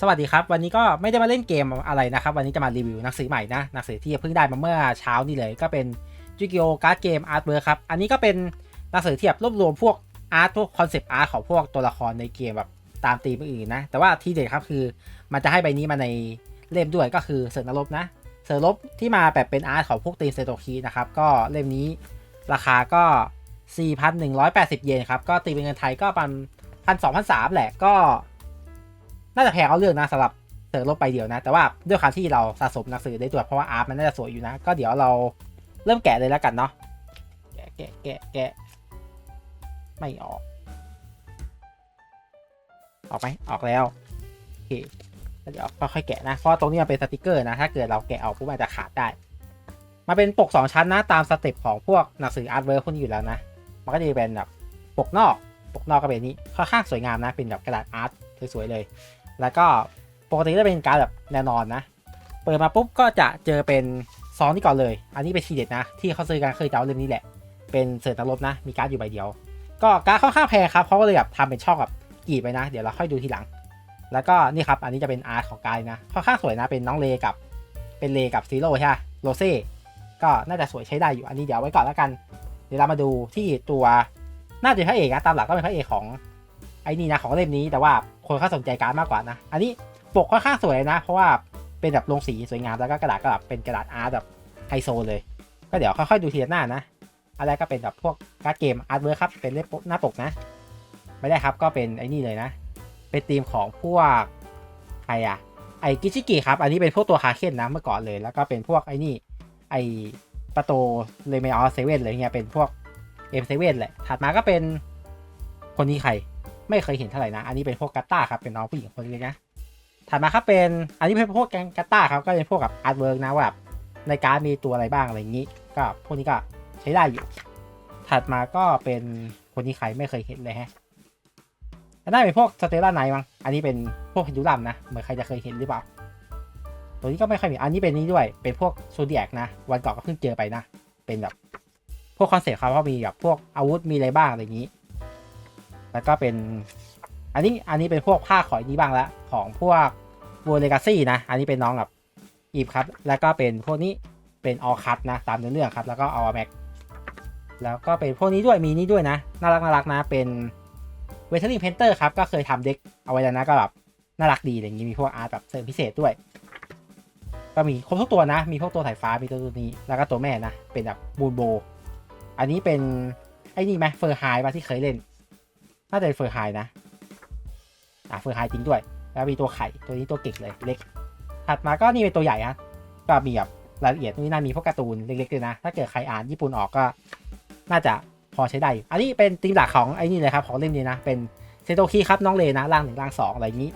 สวัสดีครับ วันนี้ก็ไม่ได้มาเล่นเกมอะไรนะครับ วันนี้จะมารีวิวหนังสือใหม่นะหนังสือที่เพิ่งได้มาเมื่อเช้านี่เลย ก็เป็นจูกิโอการ์ดเกมอาร์ตเวิร์ครับอันนี้ก็เป็นหนังสือที่แบบรวบรวมพวกอาร์ตพวกคอนเซปต์อาร์ตของพวกตัวละครในเกมแบบตามธีมอื่นนะ แต่ว่าที่เด็ดครับคือมันจะให้ใบนี้มาในเล่มด้วยก็คือเสือนรบนะเสือรบที่มาแบบเป็นอาร์ตของพวกตีมเซโตคีนะครับก็เล่มนี้ราคาก็ 4,180 เยนครับก็ตีเป็นเงินไทยก็ประมาณพันสองพันสามแหละก็ น่าจะแพงเอาเรื่องนะสำหรับเสือลบไปเดียวนะ แต่ว่าด้วยความที่เราสะสมหนังสือได้ตัวเพราะว่าอาร์ตมันน่าจะสวยอยู่นะ ก็เดี๋ยวเราเริ่มแกะเลยแล้วกันเนาะแกะแกะแกะแกะไม่ออก ออกไหมออกแล้วโอเคเดี๋ยวค่อยๆแกะนะเพราะตรงนี้มันเป็นสติกเกอร์นะ ถ้าเกิดเราแกะออกปุ๊บมันจะขาดได้มาเป็นปก 2 ชั้นนะตามสเต็ปของพวกหนังสืออาร์ตเวิร์พวกนี้อยู่แล้วนะ มันก็จะเป็นแบบปกนอก ปกนอกก็เป็นนี้ค่อนข้างสวยงามนะ เป็นแบบกระดาษอาร์ตสวยๆเลย แล้วก็ปกติจะเป็นการแบบแน่นอนนะ เปิดมาปุ๊บก็จะเจอเป็นซองนี่ก่อนเลย อันนี้เป็นทีเด็ดนะ ที่เขาซื้อกันเคยเจ้าเล่มนี้แหละ เป็นเสือตะลบนะ มีการ์ดอยู่ใบเดียว ก็การ์ดค่อนข้างแพงครับเขาก็เลยแบบทำเป็นช่องกับกรีบไปนะ เดี๋ยวเราค่อยดูทีหลัง แล้วก็นี่ครับ อันนี้จะเป็นอาร์ตของกายนะ ค่อนข้างสวยนะ เป็นน้องเลกับ เป็นเลกับซีโร่ใช่ไหมโรเซ่ ก็น่าจะสวยใช้ได้อยู่ อันนี้เดี๋ยวไว้ก่อนแล้วกัน เดี๋ยวเรามาดูที่ตัว น่าจะพระเอกนะ ตามหลักก็เป็นพระเอกของไอ้นี่นะของเล่มนี้ แต่ว่า คนเขาสนใจการ์ดมากกว่านะ อันนี้ปกค่อนข้างสวยนะ เพราะว่าเป็นแบบลงสีสวยงามแล้วก็กระดาษก็แบบเป็นกระดาษอาร์ตแบบไฮโซเลย ก็เดี๋ยวค่อยๆดูทีละหน้านะอะไรก็เป็นแบบพวกการ์ดเกมอาร์ตเวิร์ครับเป็นเล่มหน้าปกนะ ไม่ได้ครับก็เป็นไอ้นี่เลยนะ เป็นธีมของพวกใครอะไอกิชิกิครับ อันนี้เป็นพวกตัวคาเคนนะเมื่อก่อนเลย แล้วก็เป็นพวกไอ้นี่ไอประตูเลเมออเซเว่นเลยเงี้ยเป็นพวก M7 แหละ ถัดมาก็เป็นคนนี้ใคร ไม่เคยเห็นเท่าไหร่นะ อันนี้เป็นพวกกัตาครับ เป็นน้องผู้หญิงคนนี้นะ ถัดมาครับเป็น อันนี้เป็นพวกแกงกัตาครับ ก็เป็นพวกกับอาร์ตเวิร์กนะว่าแบบในการมีตัวอะไรบ้างอะไรอย่างนี้ ก็พวกนี้ก็ใช้ได้อยู่ ถัดมาก็เป็นคนนี้ใครไม่เคยเห็นเลยฮะอันนั้นเป็นพวกสเตลล่าไนท์มั้ง อันนี้เป็นพวกพินดูลัมนะ เหมือนใครจะเคยเห็นหรือเปล่า ตัวนี้ก็ไม่ค่อยมี อันนี้เป็นนี้ด้วย เป็นพวกโซเดียกนะ วันก่อนก็เพิ่งเจอไปนะ เป็นแบบพวกคอนเซ็ปต์เขาก็มีแบบพวกอาวุธมีอะไรบ้างอะไรอย่างนี้ แล้วก็เป็น อันนี้อันนี้เป็นพวกผ้าขอยนี้บ้างละของพวกวัวเลกาซี่นะ อันนี้เป็นน้องกับอีฟครับ แล้วก็เป็นพวกนี้เป็นออคัตนะ ตามเนื้อเรื่องครับ แล้วก็เอแม็กแล้วก็เป็นพวกนี้ด้วยมีนี้ด้วยนะ น่ารักน่ารักนะ เป็นเวทเทอร์ลิงเพนเตอร์ครับ ก็เคยทำเด็กเอาไว้แล้วนะ ก็แบบน่ารักดีอย่างนี้มีพวกอาร์ตแบบเสริมพิเศษด้วย ก็มีครบทุกตัวนะ มีพวกตัวสายฟ้า มีตัวตัวนี้ แล้วก็ตัวแม่นะ เป็นแบบบูนโบ อันนี้เป็นไอ้นี่ไหมเฟอร์ไฮมาที่เคยเล่น น่าจะเป็นเฟอร์ไฮนะ อะเฟอร์ไฮจริงด้วย แล้วมีตัวไข่ตัวนี้ตัวเก่งเลยเล็ก ถัดมาก็นี่เป็นตัวใหญ่ฮะก็มีแบบรายละเอียดนี่น่ามีพวกการ์ตูนเล็กๆเลยนะ ถ้าเกิดใครอ่านญี่ปุ่นออกก็ น่าจะพอใช้ได้ อันนี้เป็นตีมหลักของไอ้นี่เลยครับของเล่มนี้นะ เป็นเซโตคีครับน้องเลนะร่างหนึ่งร่างสองอะไรนี้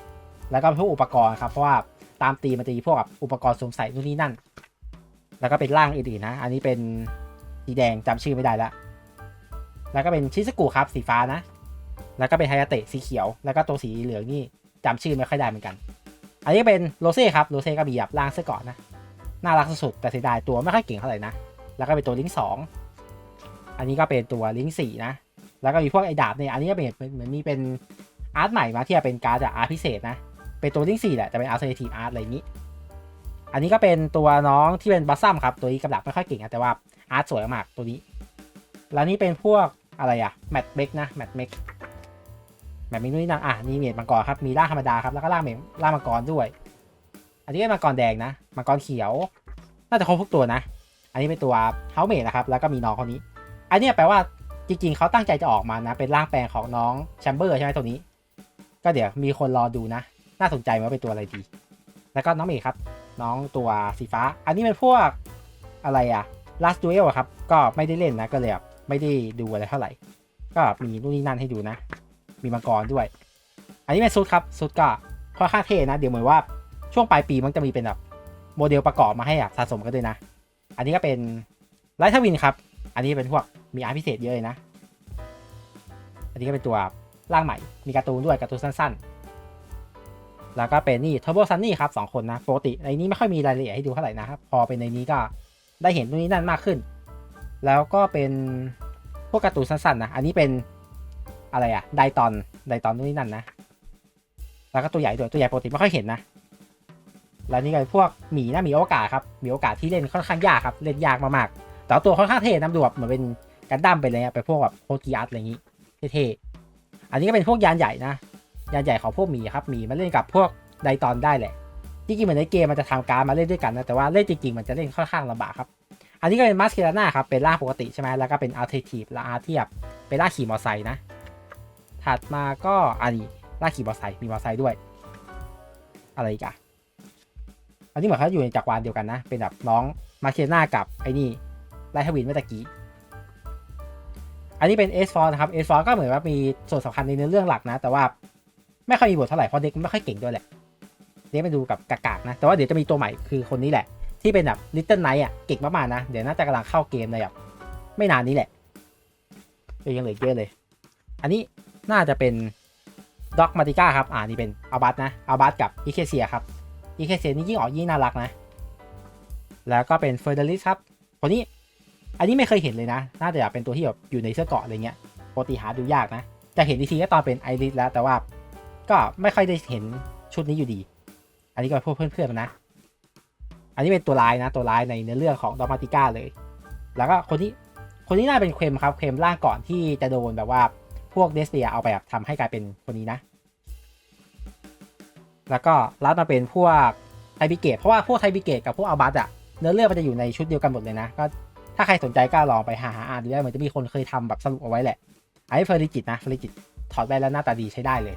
แล้วก็พวกอุปกรณ์ครับเพราะว่าตามตีมันจะมีพวกแบบอุปกรณ์สวมใส่นู่นนี่นั่น แล้วก็เป็นร่างอื่นๆนะ อันนี้เป็นสีแดงจำชื่อไม่ได้ละ แล้วก็เป็นชิสกุครับสีฟ้านะ แล้วก็เป็นไฮยาเตะสีเขียว แล้วก็ตัวสีเหลืองนี่จำชื่อไม่ค่อยได้เหมือนกัน อันนี้เป็นโรเซ่ครับ โรเซ่ก็มีแบบร่างเสื้อเกราะนะ น่ารักสุดๆแต่เสียดายตัวไม่ค่อยเก่งเท่าไหร่นะ แล้วก็เป็นตัวลิงสองอันนี้ก็เป็นตัวลิงสี่นะ แล้วก็มีพวกไอ้ดาบเนี่ย อันนี้ก็เป็นเหมือนมีเป็นอาร์ตใหม่มาที่จะเป็นการ์ดอาร์ตพิเศษนะ เป็นตัวลิงสี่แหละ แต่เป็นอาร์เซอร์ทีฟอาร์ตอะไรอย่างนี้ อันนี้ก็เป็นตัวน้องที่เป็นบัสซัมครับ ตัวนี้กำลังไม่ค่อยเก่งนะแต่ว่าอาร์ตสวยมากตัวนี้ แล้วนี่เป็นพวกอะไรอะแมทเบกนะ แมทเมก แมทเมกนู่นนี่นั่นอะนี่เมดมังกรครับมีร่างธรรมดาครับแล้วก็ร่างเมดร่ามังกรด้วย อันนี้เป็นมังกรแดงนะมังกรเขียว น่าจะครบทุกตัวนะ อันนี้เป็นตัวเฮาเมดนะครับแล้วก็มีน้องคนนี้ อันนี้แปลว่าจริงๆเขาตั้งใจจะออกมานะ เป็นร่างแปลงของน้องแชมเบอร์ใช่ไหมตัวนี้ ก็เดี๋ยวมีคนรอดูนะ น่าสนใจว่าเป็นตัวอะไรดี แล้วก็น้องเมย์ครับ น้องตัวสีฟ้า อันนี้เป็นพวกอะไรอะ last duel อะครับ ก็ไม่ได้เล่นนะก็เลยแบบไม่ได้ดูอะไรเท่าไหร่ ก็มีนู่นนี่นั่นให้ดูนะ มีมังกรด้วย อันนี้เป็นซุดครับซุดก็ค่อนข้างเท่นะ เดี๋ยวเหมือนว่าช่วงปลายปีมันจะมีเป็นแบบโมเดลประกอบมาให้แบบสะสมกันด้วยนะ อันนี้ก็เป็นไลท์ทวินครับ อันนี้เป็นพวกมีอาร์พิเศษเยอะเลยนะ อันนี้ก็เป็นตัวร่างใหม่ มีการ์ตูนด้วยการ์ตูนสั้น ๆ แล้วก็เป็นนี่เทอร์โบซันนี่ครับสองคนนะปกติในนี้ไม่ค่อยมีรายละเอียดให้ดูเท่าไหร่นะครับ พอเป็นในนี้ก็ได้เห็นตรงนี้นั่นมากขึ้น แล้วก็เป็นพวกการ์ตูนสั้นๆนะ อันนี้เป็น อะไรอะไดตอนไดตอนนู่นนี่นั่นนะ แล้วก็ตัวใหญ่ด้วยตัวใหญ่ปกติไม่ค่อยเห็นนะ แล้วนี่ก็เป็นพวกหมีนะหมีโอกาสครับหมีโอกาสที่เล่นค่อนข้างยากครับ เล่นยากมากๆแต่ตัวค่อนข้างเท่นะดูแบบเหมือนเป็นกันดั้มไปเลยอะเป็นพวกแบบโคกิอัสอะไรอย่างงี้เท่ๆอันนี้ก็เป็นพวกยานใหญ่นะยานใหญ่ของพวกหมีครับหมีมาเล่นกับพวกไดตอนได้แหละจริงๆเหมือนในเกมมันจะทำการมาเล่นด้วยกันนะแต่ว่าเล่นจริงๆมันจะเล่นค่อนข้างลำบากครับอันนี้ก็เป็นมาสเคลาน่าครับเป็นล่าปกติใช่ไหมแล้วก็เป็นอัลเทอร์ทีฟและอาร์เทียบเป็นล่าขี่มอไซค์นะ ถัดมาก็อันนี้ล่างขี่มอไซค์มีมอไซค์ด้วย อะไรกอะอันนี้เหมือนเขาอยู่ในจักรวาลเดียวกันนะ เป็นแบบน้องมาเคน่ากับไอ้นี่ไลทวินเมื่อตะกี้ อันนี้เป็นเอสฟอร์นะครับเอสฟอร์ก็เหมือนว่ามีส่วนสำคัญในเนื้อเรื่องหลักนะ แต่ว่าไม่ค่อยมีบทเท่าไหร่เพราะเด็กไม่ค่อยเก่งด้วยแหละเด็กไปดูกับกากๆนะ แต่ว่าเดี๋ยวจะมีตัวใหม่คือคนนี้แหละ ที่เป็นแบบลิตเติ้ลไนท์อะเก่งมากๆนะ เดี๋ยวน่าจะกำลังเข้าเกมเลยแบบไม่นานนี้แหละยังเหลือเยอะเลย อันนี้ น่าจะเป็นด็อกมาติก้าครับ อ่านี่เป็นอัลบัตนะอัลบัตกับอีเคเซียครับอีเคเซียนี่ยิ่งออกยิ่งน่ารักนะ แล้วก็เป็นเฟอร์เดลิสครับคนนี้อันนี้ไม่เคยเห็นเลยนะ น่าจะเป็นตัวที่แบบอยู่ในเสื้อเกาะอะไรเงี้ยปกติหาดูยากนะ จะเห็นอีกทีก็ตอนเป็นไอริสแล้วแต่ว่า ก็ไม่ค่อยได้เห็นชุดนี้อยู่ดี อันนี้ก็พวกเพื่อนๆมันนะ อันนี้เป็นตัวร้ายนะ ตัวร้ายในเนื้อเรื่องของดอมาติก้าเลย แล้วก็คนที่คนนี้น่าเป็นเคลมครับเคลมร่างก่อนที่จะโดนแบบว่า พวกเดสเปียเอาไปแบบทำให้กลายเป็นคนนี้นะ แล้วก็รัดมาเป็นพวกไทบิเกตเพราะว่าพวกไทบิเกตกับพวกอัลบัตอะเนื้อเรื่องมันจะอยู่ในชุดเดียวกันหมดเลยนะ ก็ถ้าใครสนใจก็ลองไปหาหาอ่านดูได้เหมือนจะมีคนเคยทำแบบสรุปเอาไว้แหละไอ้เฟอร์ริจิตนะเฟอร์ริจิตถอดแว่นแล้วหน้าตาดีใช้ได้เลย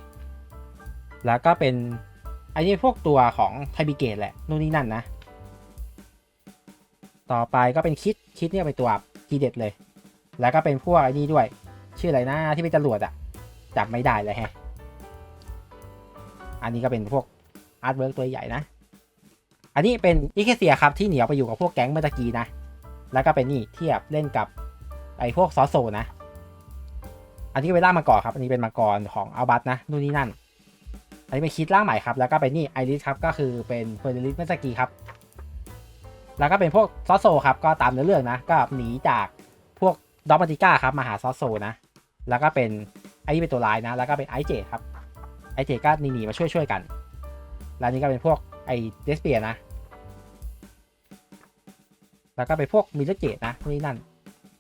แล้วก็เป็นไอ้นี่พวกตัวของไทบิเกตแหละนู่นนี่นั่นนะ ต่อไปก็เป็นคิดคิดเนี่ยเป็นตัวทีเด็ดเลย แล้วก็เป็นพวกไอ้นี่ด้วย ชื่ออะไรนะที่เป็นจรวดอะจับไม่ได้เลยแฮะ อันนี้ก็เป็นพวกอาร์ตเวิร์กตัวใหญ่นะ อันนี้เป็นอีเคเซียครับที่เหนียวไปอยู่กับพวกแก๊งเมื่อกี้นะ แล้วก็เป็นนี่เทียบเล่นกับไอ้พวกซอสโซนะ อันนี้ก็เป็นร่างมังกรครับ อันนี้เป็นมังกรของอัลบัตนะนู่นนี่นั่น อันนี้เป็นคิดร่างใหม่ครับ แล้วก็เป็นนี่ไอริสครับ ก็คือเป็นเฟอร์เดริสเมื่อกี้ครับ แล้วก็เป็นพวกซอสโซครับ ก็ตามเนื้อเรื่องนะ ก็หนีจาก ดอมมาติก้าครับมาหาซอสโซนะ แล้วก็เป็นไอ้นี่เป็นตัวร้ายนะ แล้วก็เป็นไอเจครับ ไอเจก็หนีๆมาช่วยช่วยๆกันแล้วนี่ก็เป็นพวกไอเดสเปียนะ แล้วก็เป็นพวกมิเลเจตนะนี่นั่น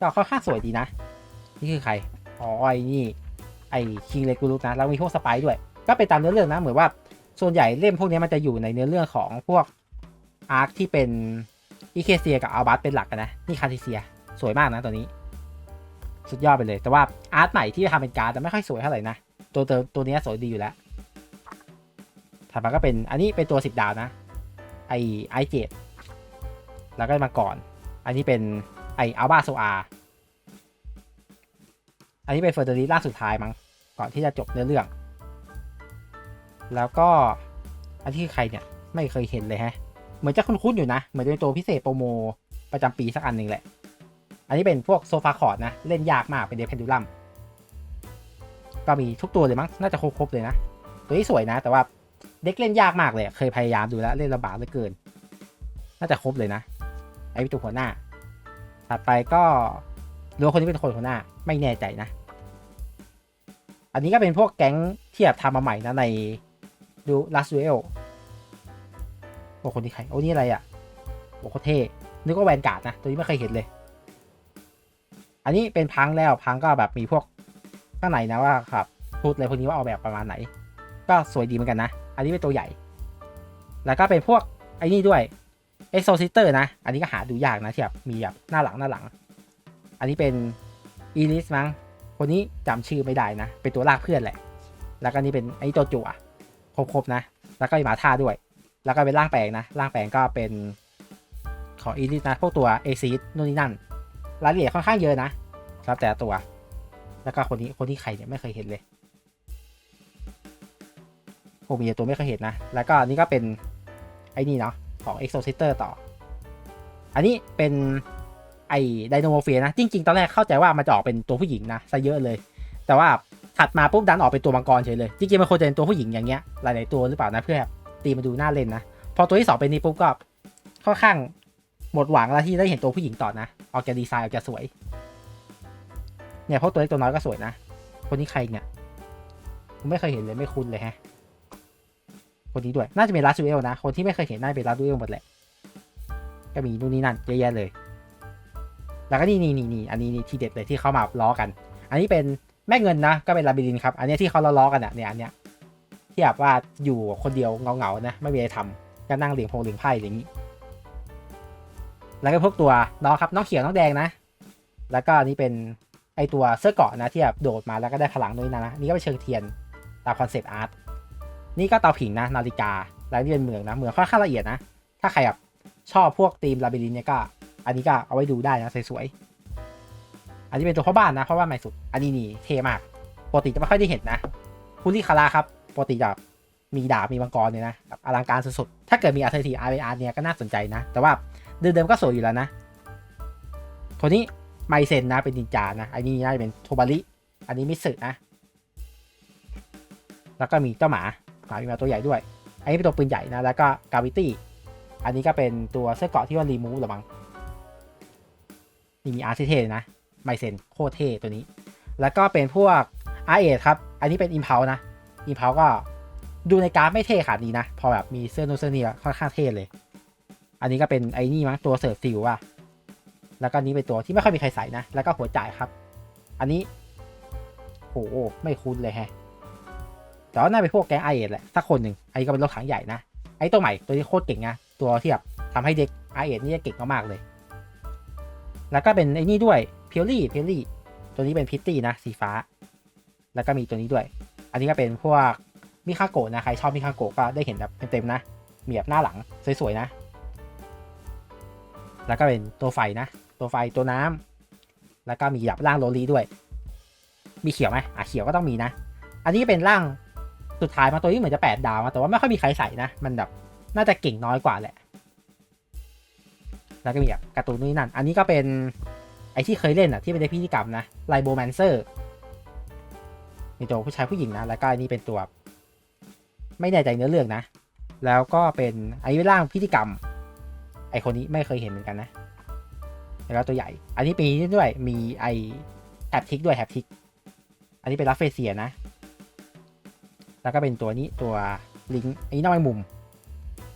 ก็ค่อนข้างสวยดีนะ นี่คือใคร อ๋อไอนี่ ไอคิงเลกูรุนะ แล้วมีพวกสไปด้วย ก็เป็นตามเนื้อเรื่องนะ เหมือนว่า ส่วนใหญ่เล่มพวกนี้มันจะอยู่ในเนื้อเรื่องของพวกอาร์คที่เป็นอีเคเซียกับอัลบัสเป็นหลักกันนะ นี่คาทิเซีย สวยมากนะตัวนี้ สุดยอดไปเลย แต่ว่าอาร์ตใหม่ที่ทำเป็นการ์ดจะไม่ค่อยสวยเท่าไหร่นะ ตัวเติมตัวนี้สวยดีอยู่แล้วถัดมาก็เป็นอันนี้เป็นตัวสิบดาวนะ ไอไอเจ็ดแล้วก็มาก่อน อันนี้เป็นไออัลบาโซอาอันนี้เป็นเฟอร์เดรีล่าสุดท้ายมั้ง ก่อนที่จะจบเนื้อเรื่อง แล้วก็อันที่ใครเนี่ยไม่เคยเห็นเลยฮะ เหมือนจะคุ้นๆอยู่นะ เหมือนจะเป็นตัวพิเศษโปรโมประจำปีสักอันหนึ่งแหละ อันนี้เป็นพวกโซฟาคอร์ดนะ เล่นยากมากเป็นเดฟเพนดูลัมก็มีทุกตัวเลยมั้งน่าจะครบๆเลยนะ ตัวนี้สวยนะ แต่ว่าเด็กเล่นยากมากเลย เคยพยายามดูแล้วเล่นลำบากเหลือเกิน น่าจะครบเลยนะ ไอ้ตัวหัวหน้า ถัดไปก็รู้คนนี้เป็นคนหัวหน้า ไม่แน่ใจนะ อันนี้ก็เป็นพวกแก๊งที่แบบทำมาใหม่นะในดูลัสเวลโอ้คนที่ใคร โอ้นี่อะไรอะโอ้โคเท่นึกว่าแวนการ์ดนะ ตัวนี้ไม่เคยเห็นเลย อันนี้เป็นพังแล้วพังก็แบบมีพวกข้างในนะว่าครับพูดเลยพวกนี้ว่าออกแบบประมาณไหน ก็สวยดีเหมือนกันนะ อันนี้เป็นตัวใหญ่ แล้วก็เป็นพวกไอ้นี่ด้วย e x o c i t e r นะ อันนี้ก็หาดูยากนะที่แบบมีแบบหน้าหลังหน้าหลัง อันนี้เป็นอีลิสมั้ง คนนี้จำชื่อไม่ได้นะ เป็นตัวลากเพื่อนแหละ แล้วก็นี่เป็นไอ้ตัวจั่วครบๆนะ แล้วก็มีหมาท่าด้วย แล้วก็เป็นร่างแปลงนะ ร่างแปลงก็เป็นของอีลิสนะ พวกตัวเอซิสนู่นนี่นั่น รายละเอียดค่อนข้างเยอะนะครับแต่ตัว แล้วก็คนนี้คนที่ใครเนี่ยไม่เคยเห็นเลยโอ้มีต่ตัวไม่เคยเห็นนะ แล้วก็นนี้ก็เป็น ไอ้นี่เนาะของ e x o c i t e r ต่อ อันนี้เป็นไอ้ไดโนโมเฟียนะ จริง ๆ ตอนแรกเข้าใจว่ามันจะออกเป็นตัวผู้หญิงนะซะเยอะเลย แต่ว่าถัดมาปุ๊บดันออกเป็นตัวมังกรเฉยเลย จริงๆมันควรจะเป็นตัวผู้หญิงอย่างเงี้ยหลายๆตัวหรือเปล่านะเพื่อตีมาดูหน่าเล่นนะ พอตัวที่สองเป็นนี้ปุ๊บก็ค่อนข้างหมดหวังแล้วที่ได้เห็นตัวผู้หญิงต่อนะ ออกจะดีไซน์ออกจะสวย เนี่ยพวกตัวเล็กตัวน้อยก็สวยนะ คนนี้ใครเนี่ยผมไม่เคยเห็นเลยไม่คุ้นเลยฮะ คนนี้ด้วย น่าจะเป็นรัสดูเอลนะ คนที่ไม่เคยเห็นน่าจะเป็นรัสดูเอลหมดแหละ ก็มีนู่นนี่นั่นเยอะแยะเลย แล้วก็นี่นี่นี่นี่อันนี้นี่ที่เด็ดเลยที่เขามาล้อกัน อันนี้เป็นแม่เงินนะ ก็เป็นลาบิรินครับ อันนี้ที่เขาล้อกันอะเนี่ยอันเนี้ยที่แบบว่าอยู่คนเดียวเงาๆนะ ไม่มีอะไรทำก็นั่งเหลียงพงเหลียงไพ่อย่างนี้ แล้วก็พวกตัวน้องครับน้องเขียวน้องแดงนะ แล้วก็นนี้เป็นไอตัวเสื้อเกาะนะที่แบบโดดมาแล้วก็ได้พลังด้วยนะนะนี่ก็เป็นเชิงเทียนตามคอนเซปต์อาร์ตนี่ก็เตาผิงนะนาฬิกาแล้วนี่เป็นเมืองนะเมืองค่อนข้างละเอียดนะ ถ้าใครแบบชอบพวกธีมลาบิรินเนี่ยก็ อันนี้ก็เอาไว้ดูได้นะสวยๆอันนี้เป็นตัวพ่อบ้านนะพ่อบ้านใหม่สุด อันนี้นี่เท่มากปกติจะไม่ค่อยได้เห็นนะคุณที่คาราครับปกติจะมีดาบมีมังกรเนี่ยนะอลังการสุดๆถ้าเกิดมีอาร์เทอร์ทีอาร์อาร์เนี่ยก็น่าสนใจนะ แต่ว่า เดิมๆก็สวยอยู่แล้วนะตัวนี้ไมเซนนะเป็นนินจานะอันนี้น่าจะเป็นโทบาริอันนี้มิสึนะ แล้วก็มีเจ้าหมาหมามีหมาตัวใหญ่ด้วย อันนี้เป็นตัวปืนใหญ่นะ แล้วก็กาวิตี้อันนี้ก็เป็นตัวเสื้อเกราะที่ว่ารีมูฟหรือมั้งนี่มีอาร์เท่นะไมเซนโคตรเท่ตัวนี้ แล้วก็เป็นพวกอาร์เอครับ อันนี้เป็นอิมเพลนะอิมเพลก็ดูในการไม่เท่ขนาดนี้นะ พอแบบมีเสื้อโนเสื้อนี่ค่อนข้างเท่เลย อันนี้ก็เป็นไอ้นี่มั้งตัวเสิร์ฟซิลว่ะแล้วก็นี้เป็นตัวที่ไม่ค่อยมีใครใส่นะ แล้วก็หัวจ่ายครับ อันนี้โหไม่คุ้นเลยแฮะ แต่ว่าน่าเป็นพวกแก๊งไอเอ็ดแหละสักคนหนึ่งอันนี้ก็เป็นรถถังใหญ่นะ ไอ้ตัวใหม่ตัวนี้โคตรเก่งนะ ตัวที่แบบทำให้เด็กไอเอ็ดนี่เก่งมากๆเลย แล้วก็เป็นไอ้นี่ด้วยเพียวลี่เพียวลี่ตัวนี้เป็นพิตตี้นะสีฟ้า แล้วก็มีตัวนี้ด้วย อันนี้ก็เป็นพวกมิคาโกะนะใครชอบมิคาโกะก็ได้เห็นแบบเต็มๆนะมีแบบหน้าหลังสวยๆนะ แล้วก็เป็นตัวไฟนะ ตัวไฟตัวน้ำแล้วก็มีแบบร่างโรลีด้วย มีเขียวไหมอะเขียวก็ต้องมีนะ อันนี้เป็นร่างสุดท้ายมาตัวนี้เหมือนจะแปดดาวมาแต่ว่าไม่ค่อยมีใครใส่นะ มันแบบน่าจะเก่งน้อยกว่าแหละ แล้วก็มีแบบการ์ตูนนู่นนั่น อันนี้ก็เป็นไอที่เคยเล่นอะที่เป็นในพิธีกรรมนะไลโบแมนเซอร์มีตัวผู้ชายผู้หญิงนะ แล้วก็อันนี้เป็นตัว ไม่แน่ใจเนื้อเรื่องนะ แล้วก็เป็นไอ้ร่างพิธีกรรม ไอคนนี้ไม่เคยเห็นเหมือนกันนะแล้วตัวใหญ่ อันนี้ปีนี้ด้วยมีไอแฮปทิกด้วยแฮปทิก อันนี้เป็นรัฟเฟเซียนะ แล้วก็เป็นตัวนี้ตัวลิงอันนี้น้องแมงมุม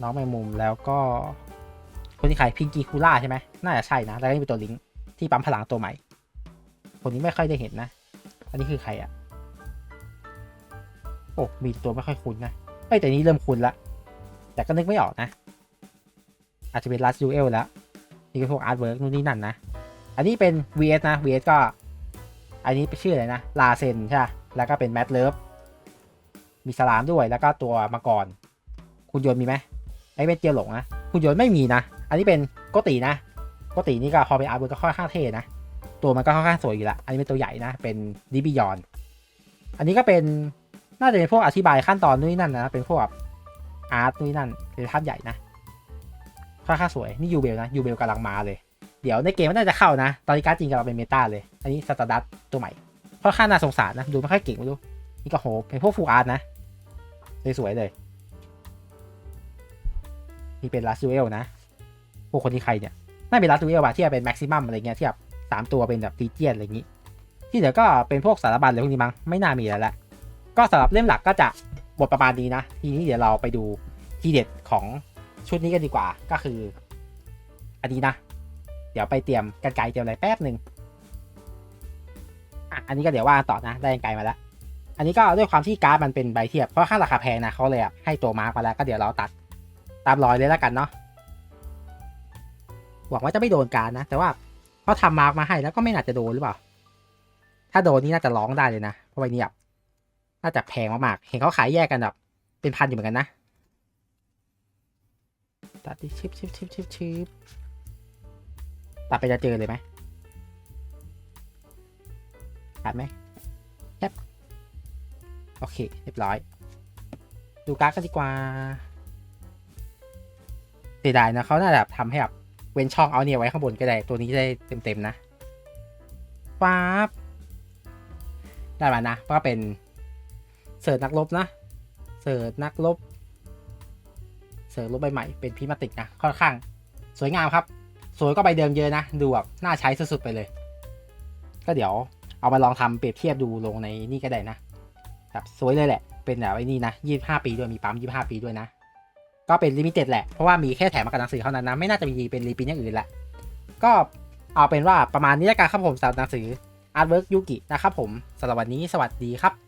น้องแมงมุมแล้วก็คนที่ขายพิงกีคูล่าใช่ไหมน่าจะใช่นะ แล้วก็นี่เป็นตัวลิงที่ปั๊มพลังตัวใหม่ คนนี้ไม่ค่อยได้เห็นนะ อันนี้คือใครอะโอ้มีตัวไม่ค่อยคุ้นนะเอ้ยแต่นี้เริ่มคุ้นละ แต่ก็นึกไม่ออกนะ อาจจะเป็นลัสดูเอลแล้วนี่ก็พวกอาร์ตเวิร์กนู่นนี่นั่นนะ อันนี้เป็น VS นะ VS ก็ อันนี้เป็นชื่ออะไรนะ ลาเซนใช่แล้วก็เป็นแมทเลิฟมีสลามด้วยแล้วก็ตัวมังกรคุณโยนมีไหมไอ้เป็นเจียวหลงนะคุณโยนไม่มีนะ อันนี้เป็นโกตินะโกตินี่ก็พอเป็นอาร์ตเวิร์กก็ค่อนข้างเท่นะตัวมันก็ค่อนข้างสวยอยู่ละอันนี้เป็นตัวใหญ่นะ เป็นดิบิยอน อันนี้ก็เป็นน่าจะเป็นพวกอธิบายขั้นตอนนู่นนนั่นนะ เป็นพวกอาร์ตนู่นนนั่นเป็นภาพใหญ่นะ ค่อนข้างสวย นี่ยูเบลนะยูเบลกำลังมาเลย เดี๋ยวในเกมมันน่าจะเข้านะ ตอนนี้การ์ดจริงกำลังเป็นเมตาเลย อันนี้สตาร์ดัตตัวใหม่ค่อนข้างน่าสงสารนะ ดูไม่ค่อยเก่งไม่รู้นี่ก็โหเป็นพวกฟูอาร์ตนะ สวยๆเลยนี่เป็นลาสูเอลนะพวกคนที่ใครเนี่ยน่าเป็นลาสูเอลว่ะที่จะเป็นแม็กซิมัมอะไรเงี้ยที่แบบสามตัวเป็นแบบตีเจียนอะไรอย่างงี้ ที่เหลือก็เป็นพวกสารบัญอะไรพวกนี้มั้งไม่น่ามีแล้วแหละก็สำหรับเล่มหลักก็จะบทประมาณนี้นะ ทีนี้เดี๋ยวเราไปดูทีเด็ดของ ชุดนี้กันดีกว่าก็คือ อันนี้นะ เดี๋ยวไปเตรียมกันไกรเตรียมอะไรแป๊บหนึ่งอันนี้ก็เดี๋ยวว่าต่อนะได้กันไกรมาแล้วอันนี้ก็ด้วยความที่การ์ดมันเป็นใบเทียบเพราะค่าราคาแพงนะเขาเลยอะให้ตัวมาร์กมาแล้วก็เดี๋ยวเราตัดตามรอยเลยแล้วกันเนาะหวังว่าจะไม่โดนการดนะ แต่ว่าเขาทำมาร์กมาให้แล้วก็ไม่น่าจะโดนหรือเปล่า ถ้าโดนนี่น่าจะร้องได้เลยนะเพราะใบนี้แบบน่าจะแพงมากๆเห็นเขาขายแยกกันแบบเป็นพันอยู่เหมือนกันนะ ตัดดิชิปชิปชิปชิปชิปตัดไปจะเจอเลยไหมตัดไหมแคปโอเค เรียบร้อย ดูการ์ดกันดีกว่าเสียดายนะเขาน่าจะแบบทำให้แบบเว้นช่องเอาเนี่ยไว้ข้างบนก็ได้ ตัวนี้ได้เต็มๆนะป๊าบได้มานะก็เป็นเสิร์ชนักรบนะเสิร์ชนักรบ เสร์ฟรูปใบใหม่เป็นพิมาติกนะค่อนข้าง สวยงามครับ สวยก็ใบเดิมเยอะนะ ดูแบบน่าใช้สุดๆไปเลย ก็เดี๋ยวเอามาลองทำเปรียบเทียบดูลงในนี่ก็ได้นะแบบสวยเลยแหละ เป็นแบบไอ้นี่นะยี่ห้าปีด้วยมีปั๊มยี่ห้าปีด้วยนะ ก็เป็นลิมิเต็ดแหละ เพราะว่ามีแค่แถมมากับหนังสือเท่านั้นนะ ไม่น่าจะมีเป็นรีพินอย่างอื่นแหละ ก็เอาเป็นว่าประมาณนี้แล้วกันครับผมสำหรับหนังสือ Artwork Yuki นะครับผมสำหรับวันนี้สวัสดีครับ